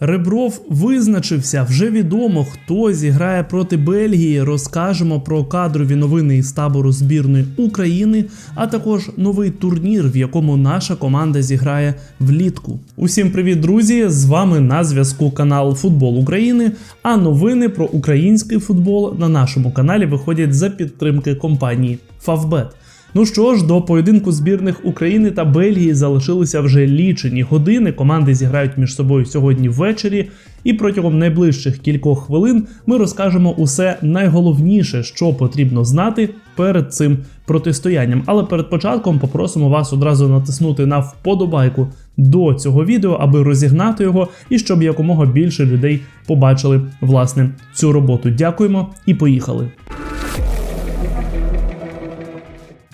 Ребров визначився, вже відомо, хто зіграє проти Бельгії. Розкажемо про кадрові новини із табору збірної України, а також новий турнір, в якому наша команда зіграє влітку. Усім привіт, друзі! З вами на зв'язку канал Футбол України. А новини про український футбол на нашому каналі виходять за підтримки компанії Favbet. Ну що ж, до поєдинку збірних України та Бельгії залишилися вже лічені години. Команди зіграють між собою сьогодні ввечері, і протягом найближчих кількох хвилин ми розкажемо усе найголовніше, що потрібно знати перед цим протистоянням. Але перед початком попросимо вас одразу натиснути на вподобайку до цього відео, аби розігнати його і щоб якомога більше людей побачили власне цю роботу. Дякуємо і поїхали.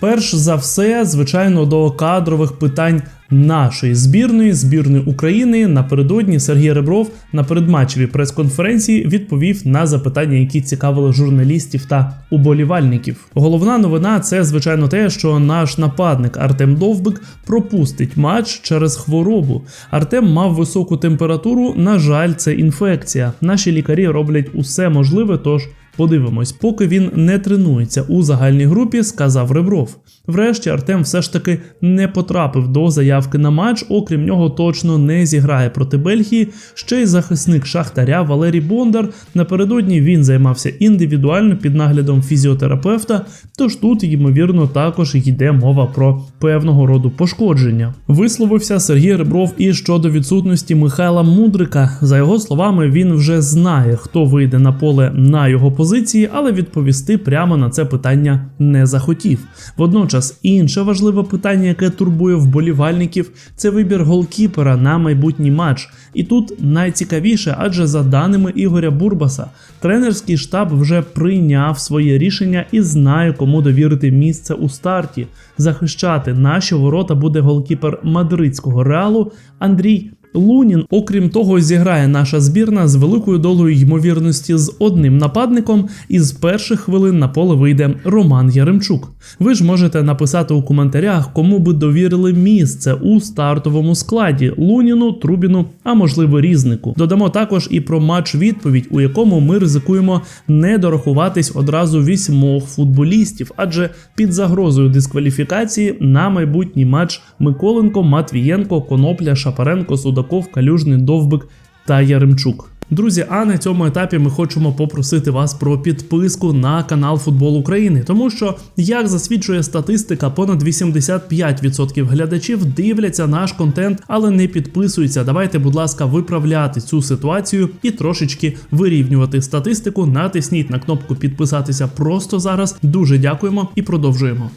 Перш за все, звичайно, до кадрових питань нашої збірної збірної України напередодні Сергій Ребров на передматчевій прес-конференції відповів на запитання, які цікавили журналістів та уболівальників. Головна новина це звичайно те, що наш нападник Артем Довбик пропустить матч через хворобу. Артем мав високу температуру. На жаль, це інфекція. Наші лікарі роблять усе можливе, тож. Подивимось, поки він не тренується у загальній групі, сказав Ребров. Врешті Артем все ж таки не потрапив до заявки на матч, окрім нього точно не зіграє проти Бельгії. Ще й захисник Шахтаря Валерій Бондар. Напередодні він займався індивідуально під наглядом фізіотерапевта. Тож тут, ймовірно, також йде мова про певного роду пошкодження. Висловився Сергій Ребров і щодо відсутності Михайла Мудрика. За його словами, він вже знає, хто вийде на поле на його позиції, але відповісти прямо на це питання не захотів. Водночас інше важливе питання, яке турбує вболівальників, це вибір голкіпера на майбутній матч. І тут найцікавіше, адже за даними Ігоря Бурбаса, тренерський штаб вже прийняв своє рішення і знає, кому довірити місце у старті. Захищати наші ворота буде голкіпер мадридського реалу Андрій. Лунін, окрім того, зіграє наша збірна з великою долею ймовірності з одним нападником, і з перших хвилин на поле вийде Роман Яремчук. Ви ж можете написати у коментарях, кому би довірили місце у стартовому складі Луніну, Трубіну, а можливо різнику. Додамо також і про матч відповідь, у якому ми ризикуємо не дорахуватись одразу вісьмох футболістів, адже під загрозою дискваліфікації на майбутній матч Миколенко, Матвієнко, Конопля, Шапаренко, Судаков, Калюжний, Довбик та Яремчук. Друзі, а на цьому етапі ми хочемо попросити вас про підписку на канал Футбол України, тому що, як засвідчує статистика, понад 85% глядачів дивляться наш контент, але не підписуються. Давайте, будь ласка, виправляти цю ситуацію і трошечки вирівнювати статистику. Натисніть на кнопку підписатися просто зараз. Дуже дякуємо і продовжуємо.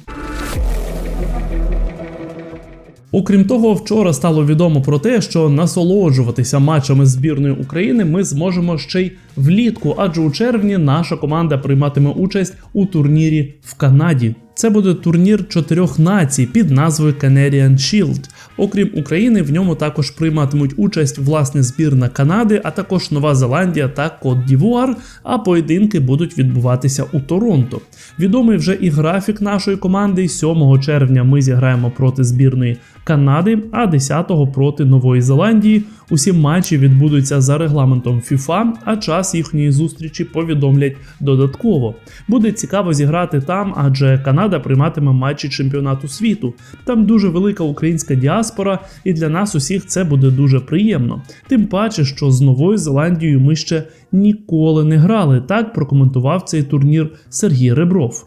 Окрім того, вчора стало відомо про те, що насолоджуватися матчами збірної України ми зможемо ще й влітку, адже у червні наша команда прийматиме участь у турнірі в Канаді. Це буде турнір чотирьох націй під назвою Canadian Shield. Окрім України, в ньому також прийматимуть участь власне збірна Канади, а також Нова Зеландія та Кот Дівуар. А поєдинки будуть відбуватися у Торонто. Відомий вже і графік нашої команди. 7 червня ми зіграємо проти збірної Канади, а 10-го проти Нової Зеландії. Усі матчі відбудуться за регламентом FIFA, а час їхньої зустрічі повідомлять додатково. Буде цікаво зіграти там, адже Канада прийматиме матчі чемпіонату світу. Там дуже велика українська діаспора, і для нас усіх це буде дуже приємно. Тим паче, що з Новою Зеландією ми ще ніколи не грали. Так прокоментував цей турнір Сергій Ребров.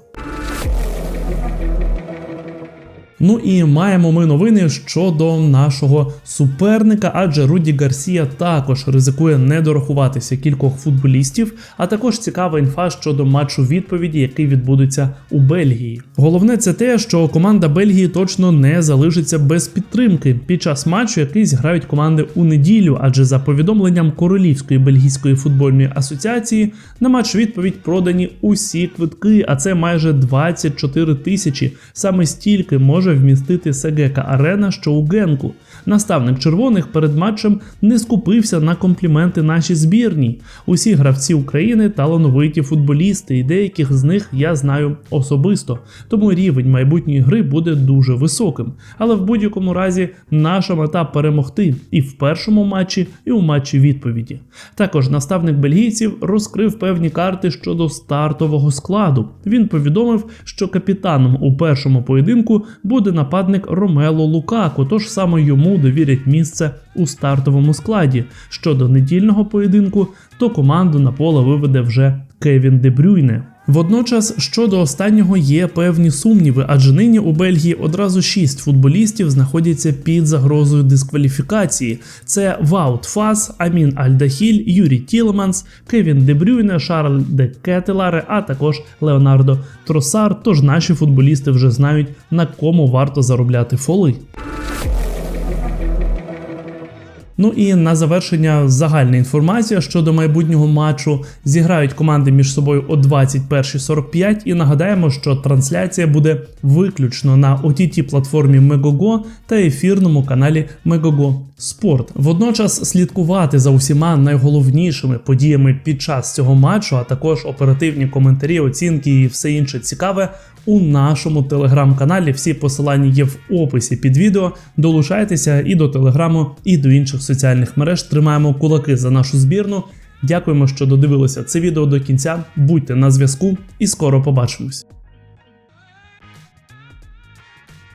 Ну і маємо ми новини щодо нашого суперника, адже Руді Гарсія також ризикує не дорахуватися кількох футболістів, а також цікава інфа щодо матчу відповіді, який відбудеться у Бельгії. Головне це те, що команда Бельгії точно не залишиться без підтримки під час матчу, який зіграють команди у неділю, адже за повідомленням Королівської бельгійської футбольної асоціації на матч відповідь продані усі квитки, а це майже 24 тисячі. Саме стільки може зможе вмістити Сегека Арена, що у Генку. Наставник червоних перед матчем не скупився на компліменти нашій збірній. Усі гравці України талановиті футболісти, і деяких з них я знаю особисто. Тому рівень майбутньої гри буде дуже високим. Але в будь-якому разі наша мета перемогти і в першому матчі, і у матчі відповіді. Також наставник бельгійців розкрив певні карти щодо стартового складу. Він повідомив, що капітаном у першому поєдинку буде нападник Ромело Лукако, тож саме йому довірять місце у стартовому складі. Щодо недільного поєдинку, то команду на поле виведе вже Кевін Дебрюйне. Водночас щодо останнього є певні сумніви, адже нині у Бельгії одразу шість футболістів знаходяться під загрозою дискваліфікації: це Ваут Фас, Амін Альдахіль, Юрій Тілеманс, Кевін Дебрюйне, Шарль де Кетеларе, а також Леонардо Тросар. Тож наші футболісти вже знають на кому варто заробляти фоли. Ну і на завершення загальна інформація щодо майбутнього матчу. Зіграють команди між собою о 21.45 і нагадаємо, що трансляція буде виключно на ott платформі Megogo та ефірному каналі Megogo Sport. Водночас слідкувати за усіма найголовнішими подіями під час цього матчу, а також оперативні коментарі, оцінки і все інше цікаве у нашому телеграм-каналі. Всі посилання є в описі під відео. Долучайтеся і до телеграму, і до інших соціальних мереж. Тримаємо кулаки за нашу збірну. Дякуємо, що додивилися це відео до кінця. Будьте на зв'язку і скоро побачимось.